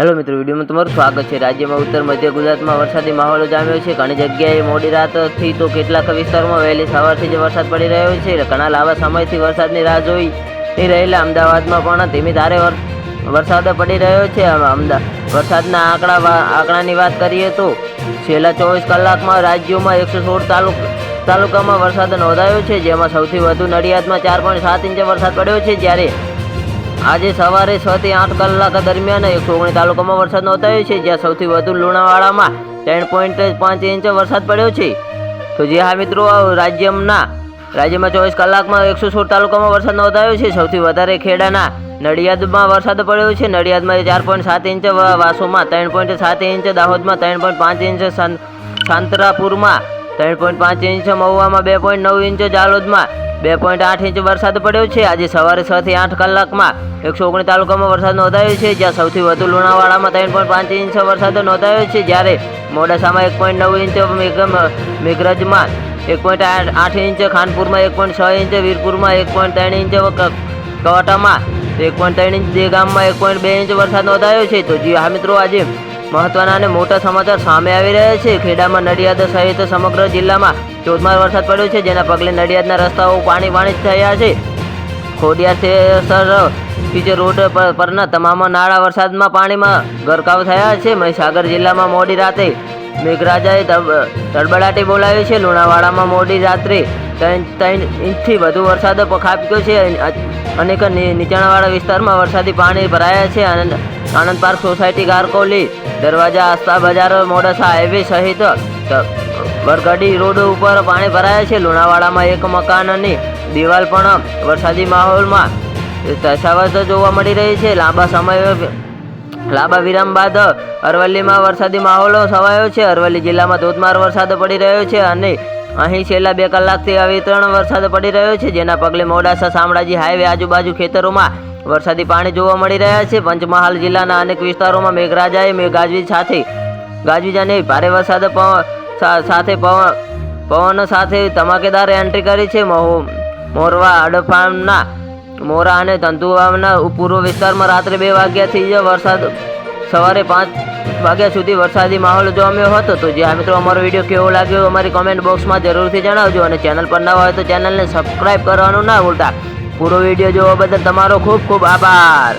Hello મિત્રો, વિડીયોમાં તમારું સ્વાગત છે. રાજ્યમાં ઉત્તર મધ્ય ગુજરાતમાં વરસાદી માહોલ જામ્યો છે. ઘણી જગ્યાએ મોડી રાતથી તો કેટલાક વિસ્તારોમાં વહેલી સવારથી જ વરસાદ પડી રહ્યો છે. ઘણા લાંબા સમયથી વરસાદની રાહ જોઈ રહેલા અમદાવાદમાં પણ ધીમી ધારે વરસાદ પડી રહ્યો છે. અમદાવાદ વરસાદના આંકડા આંકડાની વાત કરીએ તો છેલ્લા ચોવીસ કલાકમાં રાજ્યોમાં એકસો સોળ તાલુક, તાલુકામાં વરસાદ નોંધાયો છે. જેમાં સૌથી વધુ નડિયાદમાં ચાર પોઈન્ટ સાત ઇંચ વરસાદ પડ્યો છે. જ્યારે આજે સવારે છ થી આઠ કલાક દરમિયાન એકસો ઓગણીસ તાલુકામાં વરસાદ નોંધાયો છે, જ્યાં સૌથી વધુ લુણાવાડામાં ત્રણ પોઈન્ટ પાંચ ઇંચ વરસાદ પડ્યો છે. તો જે હા મિત્રો રાજ્યના રાજ્યમાં ચોવીસ કલાકમાં એકસો સોળ તાલુકામાં વરસાદ નોંધાયો છે. સૌથી વધારે ખેડાના નડિયાદમાં વરસાદ પડ્યો છે. નડિયાદમાં ચાર પોઈન્ટ સાત ઇંચ વાસોમાં ત્રણ પોઈન્ટ સાત ઇંચ, દાહોદમાં ત્રણ પોઈન્ટ પાંચ ઇંચ સાંતરાપુરમાં ત્રણ પોઈન્ટ પાંચ ઇંચ, મહુવામાં બે પોઈન્ટ નવ ઇંચ, જાલોદમાં બે પોઈન્ટ આઠ ઇંચ વરસાદ પડ્યો છે. આજે સવારે છ થી આઠ કલાકમાં એકસો ઓગણીસ તાલુકામાં વરસાદ નોંધાયો છે. જ્યાં સૌથી વધુ લુણાવાડામાં ત્રણ પોઈન્ટ પાંચ ઇંચ વરસાદ નોંધાયો છે. જ્યારે મોડાસામાં એક પોઈન્ટ નવ ઇંચ મેઘ- મેઘરજમાં એક પોઈન્ટ આઠ ઇંચ, ખાનપુરમાં એક પોઈન્ટ છ ઇંચ, વીરપુરમાં એક પોઈન્ટ ત્રણ ઇંચ કવાટામાં એક પોઈન્ટ ત્રણ ઇંચ, દેગામમાં એક પોઈન્ટ બે ઇંચ વરસાદ નોંધાયો છે. તો જી હા મિત્રો, આજે મહત્વના અને મોટા સમાચાર સામે આવી રહ્યા છે. ખેડામાં નડિયાદ સહિત સમગ્ર જિલ્લામાં ધોધમાર વરસાદ પડ્યો છે, જેના પગલે નડિયાદના રસ્તાઓ પાણી પાણી થયા છે. ખોડિયાર સર પીચે રોડ પર- પરના તમામ નાળા વરસાદમાં પાણીમાં ગરકાવ થયા છે. મહીસાગર જિલ્લામાં મોડી રાતે મેઘરાજાએ તડબડાટી બોલાવી છે. લુણાવાડામાં મોડી રાત્રે ત્રણ ત્રણ ઇંચથી વધુ વરસાદ ખાબક્યો છે. અનેક નીચાણવાળા વિસ્તારમાં વરસાદી પાણી ભરાયા છે. આનંદ આનંદ પાર્ક સોસાયટી ગારકોલી, દરવાજા આસ્તા બજાર, મોડાસા હાઈવે સહિત ત- રોડ ઉપર પાણી ભરાયા છે. લુણાવાડામાં એક મકાનની દિવાલ પણ વરસાદી માહોલમાં તસાવત જોવા મળી રહી છે. લાંબા સમય લાંબા વિરામ બાદ અરવલ્લીમાં વરસાદી માહોલ છવાયો છે. અરવલ્લી જિલ્લામાં ધોધમાર વરસાદ પડી રહ્યો છે અને અહીં છેલ્લા બે કલાકથી આવી ત્રણ વરસાદ પડી રહ્યો છે, જેના પગલે મોડાસા શામળાજી હાઈવે આજુબાજુ ખેતરોમાં વરસાદી પાણી જોવા મળી રહ્યા છે. પંચમહાલ જિલ્લાના અનેક વિસ્તારોમાં મેઘરાજાએ મેઘાજવી સાથે ગાજવીજ અને ભારે વરસાદ સાથે પવન સાથે ધમાકેદાર એન્ટ્રી કરી છે. મોરવા હડફામના મોરા અને ધંધુવાના પૂર્વ વિસ્તારમાં રાત્રે બે વાગ્યાથી જ વરસાદ, સવારે પાંચ વાગ્યા સુધી વરસાદી માહોલ જામ્યો હતો. તો જે મિત્રો, અમારો વીડિયો કેવો લાગ્યો અમારી કોમેન્ટ બોક્સમાં જરૂરથી જણાવજો અને ચેનલ પર નવા હોય તો ચેનલને સબસ્ક્રાઈબ કરવાનું ના ભૂલતા. પૂરો વીડિયો જોવા બદલ તમારો ખૂબ ખૂબ આભાર.